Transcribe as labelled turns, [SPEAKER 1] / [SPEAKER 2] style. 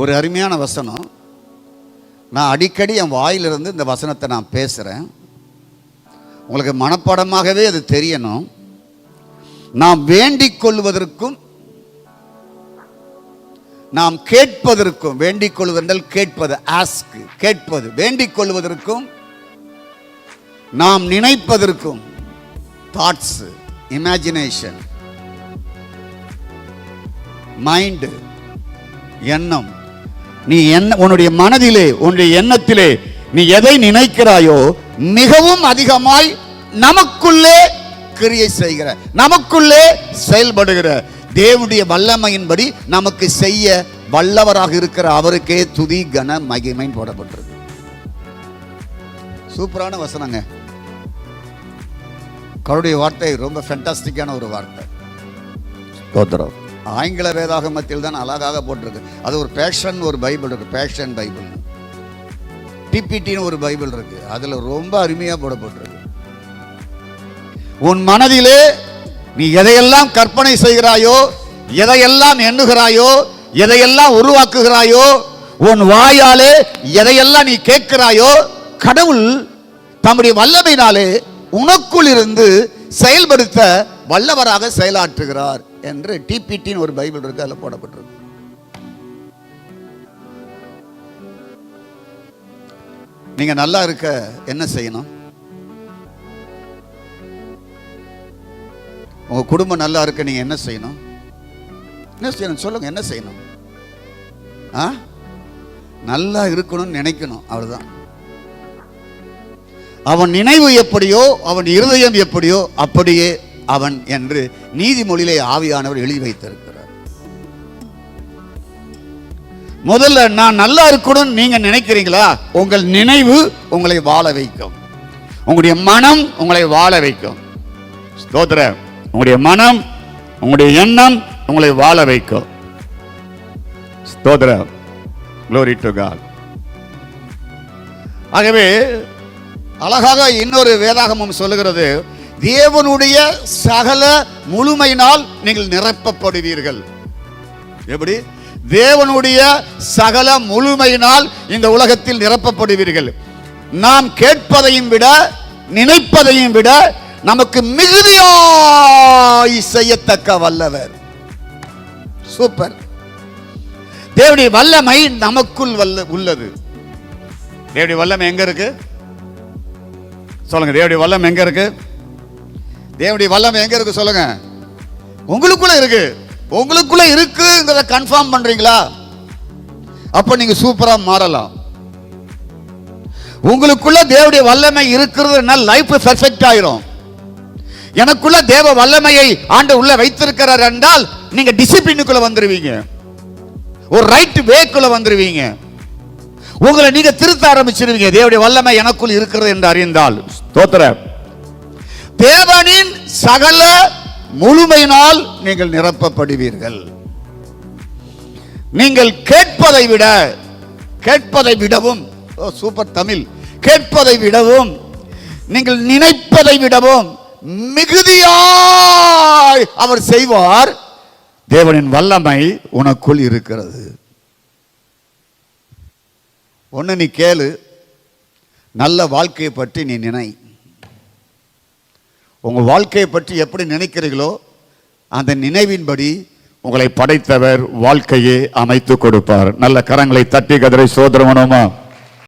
[SPEAKER 1] ஒரு அருமையான வசனம். நான் அடிக்கடி என் வாயிலிருந்து இந்த வசனத்தை நான் பேசுகிறேன் உங்களுக்கு மனப்பாடமாகவே அது தெரியணும். நாம் வேண்டிக் கொள்வதற்கும் நாம் கேட்பதற்கும் வேண்டிக் கொள்வதென்றால் கேட்பது ஆஸ்க் கேட்பது. வேண்டிக் கொள்வதற்கும் நாம் நினைப்பதற்கும் தாட்ஸ் இமேஜினேஷன் மைண்டு எண்ணம் நீ என்ன உன்னுடைய மனதிலே உன்னுடைய எண்ணத்திலே நீ எதை நினைக்கிறாயோ மிகவும் அதிகமாய் நமக்குள்ளே கிரியை செய்கிற நமக்குள்ளே செயல்படுகிற. தேவனுடைய வல்லமையின்படி நமக்கு செய்ய வல்லவராக இருக்கிற அவருக்கே துதி கன மகிமை போடப்பட்டிருக்கு. சூப்பரான வசனங்க. கருடைய வார்த்தை ரொம்ப ஃபென்டாஸ்டிக்கான ஒரு வார்த்தை. ஸ்தோத்திரம். ஆங்கில வேதாகமத்தில் தான் அழகாக போட்டிருக்கு. அது ஒரு பேஷன் ஒரு பைபிள் இருக்கு பேஷன் பைபிள். டிபிடின்னு ஒரு பைபிள் இருக்கு. அதுல ரொம்ப அருமையா போடப்பட்டிருக்கு. உன் மனதிலே நீ எதையெல்லாம் கற்பனை செய்கிறாயோ எதையெல்லாம் எண்ணுகிறாயோ எதையெல்லாம் உருவாக்குகிறாயோ உன் வாயாலே எதையெல்லாம் நீ கேட்கிறாயோ கடவுள் தம்முடைய வல்லமையினாலே உனக்குள் இருந்து செயல்படுத்த வல்லவராக செயலாற்றுகிறார். என்று டிபிடின்னு ஒரு பைபிள் இருக்கு அதில் போடப்பட்டிருக்கு. நீங்க நல்லா இருக்க என்ன செய்யணும்? உங்க குடும்பம் நல்லா இருக்க நீங்க என்ன செய்யணும்? என்ன செய்யணும்? சொல்லுங்க என்ன செய்யணும்? ஆ? நல்லா இருக்கணும்னு நினைக்கணும் அவ்வளவுதான். அவன் நினைவு எப்படியோ அவன் இருதயம் எப்படியோ அப்படியே அவன் என்று நீதிமொழியிலே ஆவியானவர் எழுதி வைத்திருக்கிறார். முதல்ல நான் நல்லா இருக்கணும்னு நீங்க நினைக்கிறீங்களா? உங்கள் நினைவு உங்களை வாழ வைக்கும். உங்களுடைய மனம் உங்களை வாழ வைக்கும். உங்களுடைய மனம் உங்களுடைய எண்ணம் உங்களை வாழ வைக்கும். ஸ்தோத்திரம். Glory to ஆகவே அழகாக இன்னொரு வேதாகமம் சொல்லுகிறது. தேவனுடைய சகல முழுமையினால் நீங்கள் நிரப்பப்படுவீர்கள். எப்படி? தேவனுடைய சகல முழுமையினால் இந்த உலகத்தில் நிரப்பப்படுவீர்கள். நாம் கேட்பதையும் விட நினைப்பதையும் விட நமக்கு மிகுதியாய் செய்யத்தக்க வல்லவர். சூப்பர். தேவனுடைய வல்லமை நமக்குள் வல்ல உள்ளது. தேவனுடைய வல்லமை எங்க இருக்கு? சொல்லுங்க தேவனுடைய வல்லம் எங்க இருக்கு? தேவனுடைய வல்லமை எங்க இருக்கு சொல்லுங்க. உங்களுக்குள்ள இருக்கு. உங்களுக்குள்ள இருக்குங்கிறத கன்ஃபார்ம் பண்றீங்களா? அப்ப நீங்க சூப்பரா மாறலாம். உங்களுக்குள்ள தேவடைய வல்லமை இருக்கிறதுனா லைஃப் பெர்ஃபெக்ட் ஆயிரும். எனக்குள்ள தேவ வல்லமையை ஆண்டு உள்ள வைத்திருக்கிறார் என்றால் நீங்க டிசிப்ளினுக்குள்ள வந்துருவீங்க. ஒரு ரைட் வேக்குள்ள வந்துருவீங்க. உங்களை நீங்க திருத்த ஆரம்பிச்சிருவீங்க. தேவடைய வல்லமை எனக்குள் இருக்கிறது என்று அறிந்தால். தோத்துற தேவனின் சகல முழுமையினால் நீங்கள் நிரப்பப்படுவீர்கள். நீங்கள் கேட்பதை விட கேட்பதை விடவும் ஓ சூப்பர் தமிழ். கேட்பதை விடவும் நீங்கள் நினைப்பதை விடவும் மிகுதியாய் அவர் செய்வார். தேவனின் வல்லமை உனக்குள் இருக்கிறது. ஒன்று நீ கேளு நல்ல வாழ்க்கையை பற்றி நீ நினை. உங்கள் வாழ்க்கையை பற்றி எப்படி நினைக்கிறீர்களோ அந்த நினைவின்படி உங்களை படைத்தவர் வாழ்க்கையை அமைத்து கொடுப்பார். நல்ல கரங்களை தட்டி கதிரை சோதரவனோமா